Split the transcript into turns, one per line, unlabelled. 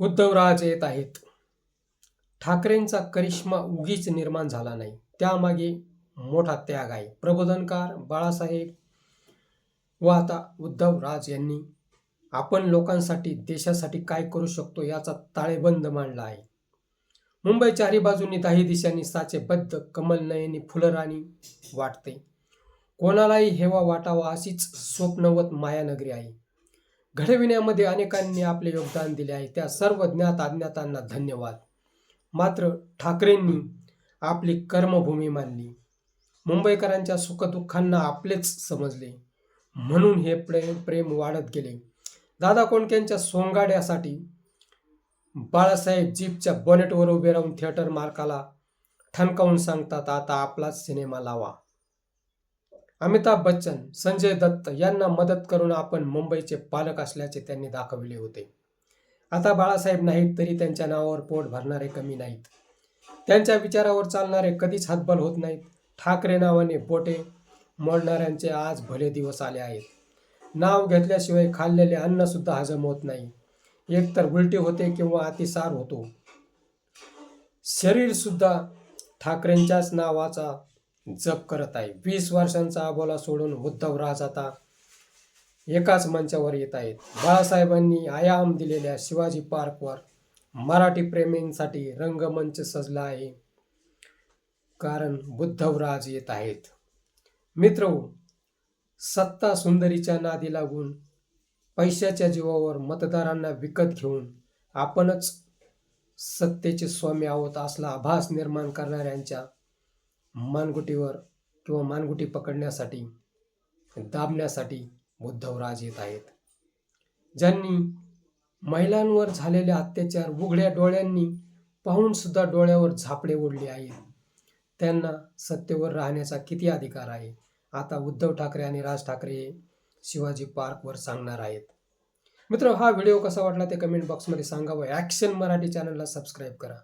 उद्धवराज येत आहेत. ठाकरेंचा करिश्मा उगीच निर्माण झाला नाही. त्यामागे मोठा त्याग आहे. प्रबोधनकार बाळासाहेब व आता उद्धवराज यांनी आपण लोकांसाठी देशासाठी काय करू शकतो याचा ताळेबंद मांडला आहे. मुंबई चारी बाजूंनी दाही दिशांनी साचेबद्ध कमलनयनी फुलराणी वाटते. कोणालाही हेवा वाटावा अशीच स्वप्नवत मायानगरी आहे. घडविण्यामध्ये अनेकांनी आपले योगदान दिले आहे. त्या सर्व ज्ञात अज्ञातांना धन्यवाद. मात्र ठाकरेंनी आपली कर्मभूमी मानली. मुंबईकरांच्या सुखदुःखांना आपलेच समजले. म्हणून हे प्रेम प्रेम वाढत गेले. दादा कोंडक्यांच्या सोंगाड्यासाठी बाळासाहेब जीपच्या बॉनेटवर उभे राहून थिएटर मार्काला ठणकावून सांगतात आता आपलाच सिनेमा लावा. अमिताभ बच्चन संजय दत्त यांना मदत करून आपण मुंबईचे पालक असल्याचे त्यांनी दाखविले होते. आता बाळासाहेब नाहीत तरी त्यांच्या नावावर पोट भरणारे कमी नाहीत. त्यांच्या विचारावर चालणारे कधीच हातबल होत नाहीत. ठाकरे नावाने बोटे मोडणाऱ्यांचे आज भले दिवस आले आहेत. नाव घेतल्याशिवाय खाल्लेले अन्न सुद्धा हजम होत नाही. एकतर उलटी होते किंवा अतिसार होतो. शरीरसुद्धा ठाकरेंच्याच नावाचा जप करत आहे. वीस वर्षांचा अबोला सोडून उद्धवराज आता एकाच मंचावर येत आहेत. बाळासाहेबांनी आयाम दिलेल्या शिवाजी पार्कवर मराठी प्रेमींसाठी रंगमंच सजला आहे. कारण बुद्धवराज येत आहेत. मित्र सत्ता सुंदरीच्या नादी लागून पैशाच्या जीवावर मतदारांना विकत घेऊन आपणच सत्तेचे स्वामी आहोत असला आभास निर्माण करणाऱ्यांच्या मानगुटीवर किंवा मानगुटी पकडण्यासाठी दाबण्यासाठी उद्धवराज येत आहेत. ज्यांनी महिलांवर झालेले अत्याचार उघड्या डोळ्यांनी पाहूनसुद्धा डोळ्यावर झापडे ओढले आहेत. त्यांना सत्तेवर राहण्याचा किती अधिकार आहे? आता उद्धव ठाकरे आणि राज ठाकरे हे शिवाजी पार्कवर सांगणार आहेत. मित्र हा व्हिडिओ कसा वाटला ते कमेंट बॉक्समध्ये सांगावं. ॲक्शन मराठी चॅनलला सबस्क्राईब करा.